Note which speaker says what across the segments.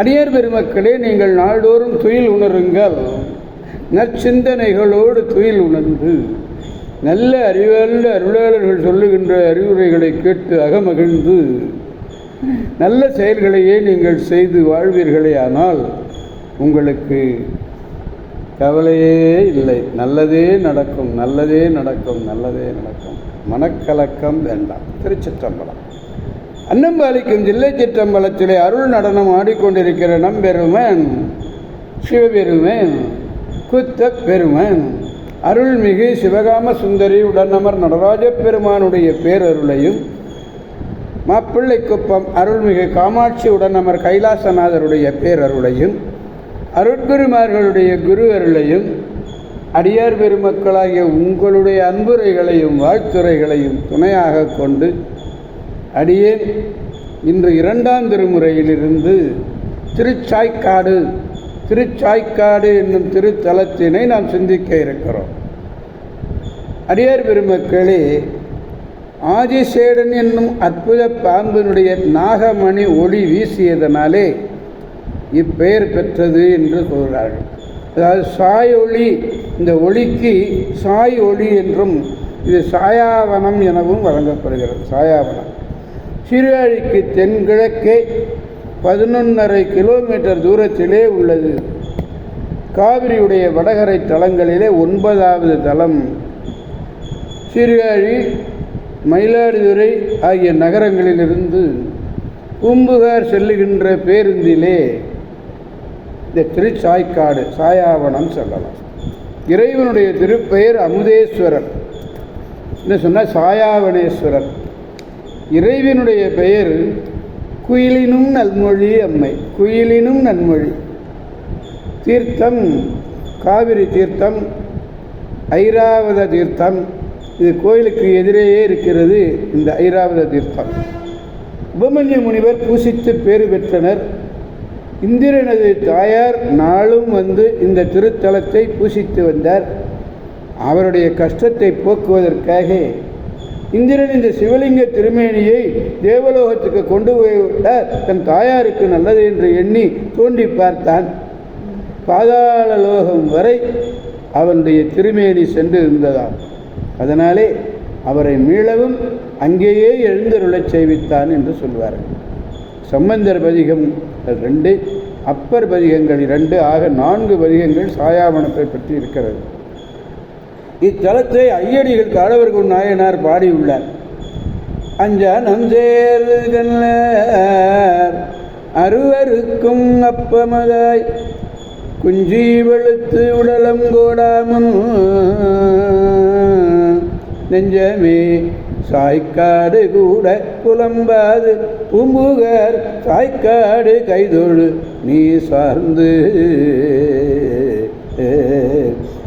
Speaker 1: அடியார் பெருமக்களே நீங்கள் நாள்தோறும் துயில் உணருங்கள். நற்சிந்தனைகளோடு துயில் உணர்ந்து நல்ல அறிவார்ந்த அருளாளர்கள் சொல்லுகின்ற அறிவுரைகளை கேட்டு அகமகிழ்ந்து நல்ல செயல்களையே நீங்கள் செய்து வாழ்வீர்களே ஆனால் உங்களுக்கு கவலையே இல்லை. நல்லதே நடக்கும் நல்லதே நடக்கும் நல்லதே நடக்கும். மனக்கலக்கம் வேண்டாம். திருச்சிற்றம்பலம். அன்னம்பாலிக்கும் ஜில்லை சிற்றம்பலத்திலே அருள் நடனம் ஆடிக்கொண்டிருக்கிற நம்பெருமன் சிவபெருமன் குத்த பெருமன். அருள்மிகு சிவகாம சுந்தரி உடனமர் நடராஜ பெருமானுடைய பேரருளையும் மாப்பிள்ளை குப்பம் அருள்மிகு காமாட்சி உடனமர் கைலாசநாதருடைய பேரருளையும் அருட்குருமார்களுடைய குரு அருளையும் அடியார் பெருமக்களாகிய உங்களுடைய அன்புரைகளையும் வாழ்த்துறைகளையும் துணையாக கொண்டு அடியேன். இன்று இரண்டாம் திருமுறையிலிருந்து திருச்சாய்க்காடு திருச்சாய்க்காடு என்னும் திருத்தலத்தினை நாம் சிந்திக்க இருக்கிறோம். அடியார் பெருமக்களே ஆதிசேடன் என்னும் அற்புத பாம்பினுடைய நாகமணி ஒளி வீசியதனாலே இப்பெயர் பெற்றது என்று கூறுகிறார்கள் அதாவது சாய் ஒளி இந்த ஒளிக்கு சாய் ஒளி என்றும் இது சாயாவனம் எனவும் வழங்கப்படுகிறது. சாயாவனம். சீர்காழிக்கு தென்கிழக்கே பதினொன்றரை கிலோமீட்டர் தூரத்திலே உள்ளது. காவிரியுடைய வடகரை தலங்களிலே ஒன்பதாவது தலம் சீர்காழி மயிலாடுதுறை ஆகிய நகரங்களிலிருந்து பூம்புகார் செல்லுகின்ற பேருந்திலே இந்த திருச்சாய்க்காடு சாயாவனம் சொல்லலாம். இறைவனுடைய திருப்பெயர் அமுதேஸ்வரர் என்ன சொன்னால் சாயாவனேஸ்வரர் இறைவனுடைய பெயர் குயிலினும் நல்மொழி அம்மை. குயிலினும் நன்மொழி தீர்த்தம் காவிரி தீர்த்தம் ஐராவத தீர்த்தம். இது கோயிலுக்கு எதிரேயே இருக்கிறது இந்த ஐராவத தீர்த்தம். உபமன்ய முனிவர் பூசித்து பேறு பெற்றனர். இந்திரனது தாயார் நாளும் வந்து இந்த திருத்தலத்தை பூசித்து வந்தார். அவருடைய கஷ்டத்தை போக்குவதற்காக இந்திரன் இந்த சிவலிங்க திருமேனியை தேவலோகத்துக்கு கொண்டு போய்விட தன் தாயாருக்கு நல்லது என்று எண்ணி தோண்டி பார்த்தான். பாதாள லோகம் வரை அவனுடைய திருமேனி சென்று இருந்ததாம். அதனாலே அவரை மீளவும் அங்கேயே எழுந்தருளச் செய்வித்தான் என்று சொல்வார்கள் சம்பந்தர் பதிகம் ரெண்டு அப்பர் பதிகங்கள் இரண்டு ஆக நான்கு பதிகங்கள் சாயாவனத்தை பற்றி இருக்கிறது. இத்தலத்தை ஐயடிகள் காடவர்கள் நாயனார் பாடியுள்ளார். அஞ்சானம் சேர்கல்லார் அருவருக்கும் அப்பமதாய் குஞ்சி வெளுத்து உடலம் கோடாமும் நெஞ்சமே சாய்க்காடு கூட புலம்பாது. பூம்புகர் சாய்க்காடு கைதொழு நீ சார்ந்து.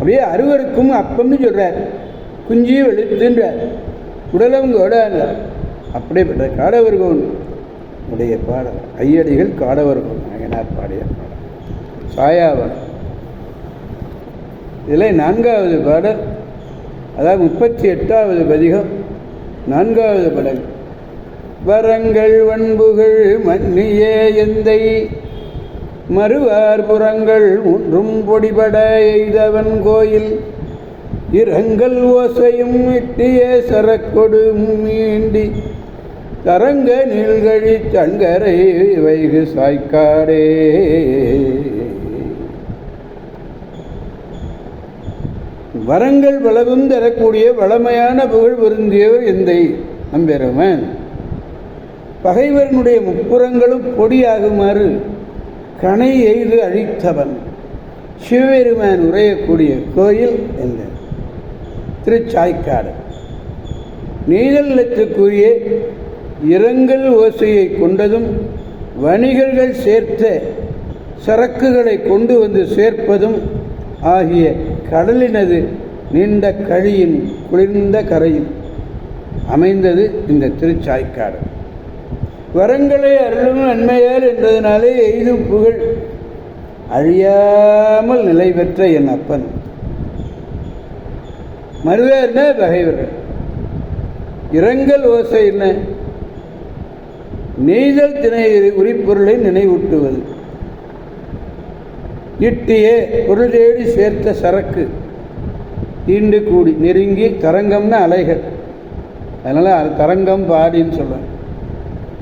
Speaker 1: அப்படியே அருவருக்கும் அப்பம்னு சொல்கிறார் குஞ்சி வெளுத்துன்றார். உடலம் கோடான்றார் அப்படிப்பட்ட காடவர்கோன். உடைய பாடல். ஐயடிகள் காடவர்கோன். நாயனார் பாடிய பாடல். சாயாவன். இதில் நான்காவது பாடல். அதாவது முப்பத்தி எட்டாவது பதிகம். நான்காவது படல். வரங்கள் வன்புகள் மன்னிய எந்தை. மறுவார் புறங்கள் ஒன்றும் பொடிபட எய்தவன் கோயில். இரங்கல் ஓசையும் இட்டிய சரக்கொடு மீண்டி தரங்க நீள்கழி தங்கரை வைகு சாய்க்காடே. வரங்கள் வளவும் தரக்கூடிய வளமையான புகழ் பொருந்தியவர் எந்தை நம்பெருமன் பகைவரனுடைய முப்புறங்களும் பொடியாகுமாறு கனை எய்து அழித்தவன் சிவபெருமான் உரையக்கூடிய கோயில் என்ற திருச்சாய்க்காடு. நீழல்லத்துக்குரிய இரங்கல் ஓசையை கொண்டதும் வணிகர்கள் சேர்த்த சரக்குகளை கொண்டு வந்து சேர்ப்பதும் ஆகிய கடலினது நீண்ட கழியின் குளிர்ந்த கரையில் அமைந்தது இந்த திருச்சாய்க்காடு. வரங்களை அருளும் நன்மையால் என்றதனாலே எய்தும் புகழ். அழியாமல் நிலை பெற்ற என் அப்பன். மருதர்ன பகைவர்கள்? இரங்கல் ஓசை என்ன? நெய்தல் திணை உரிப்பொருளை நினைவூட்டுவது. இட்டியே பொருள் தேடி சேர்த்த சரக்கு. ஈண்டு கூடி நெருங்கி தரங்கம்னு அலைகள். அதனால் அது தரங்கம் பாடின்னு சொல்லுவேன்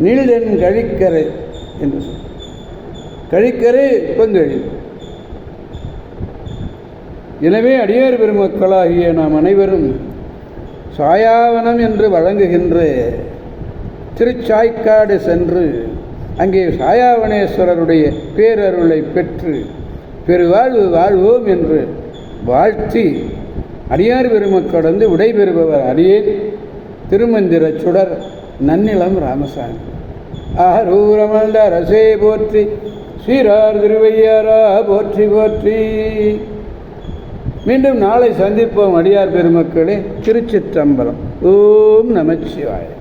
Speaker 1: நீளென் கழிக்கரை என்று சொல். கழிக்கரை இப்பங்கழி எனவே அடியார் பெருமக்களாகிய நாம் அனைவரும் சாயாவனம் என்று வழங்குகின்ற திருச்சாய்க்காடு சென்று அங்கே சாயாவனேஸ்வரருடைய பேரருளை பெற்று பெருவாழ்வு வாழ்வோம் என்று வாழ்த்தி அடியார் பெருமக்கடந்து விடைபெறுபவர் அடியேன் திருமந்திர சுடர். நன்னிலம் ராமசாமி. ஆரூரமல்ல ரசே போற்றி ஸ்ரீரார் திருவையாரா போற்றி போற்றி. மீண்டும் நாளை சந்திப்போம் அடியார் பெருமக்களே திருச்சிற்றம்பலம். ஓம் நமச்சிவாய.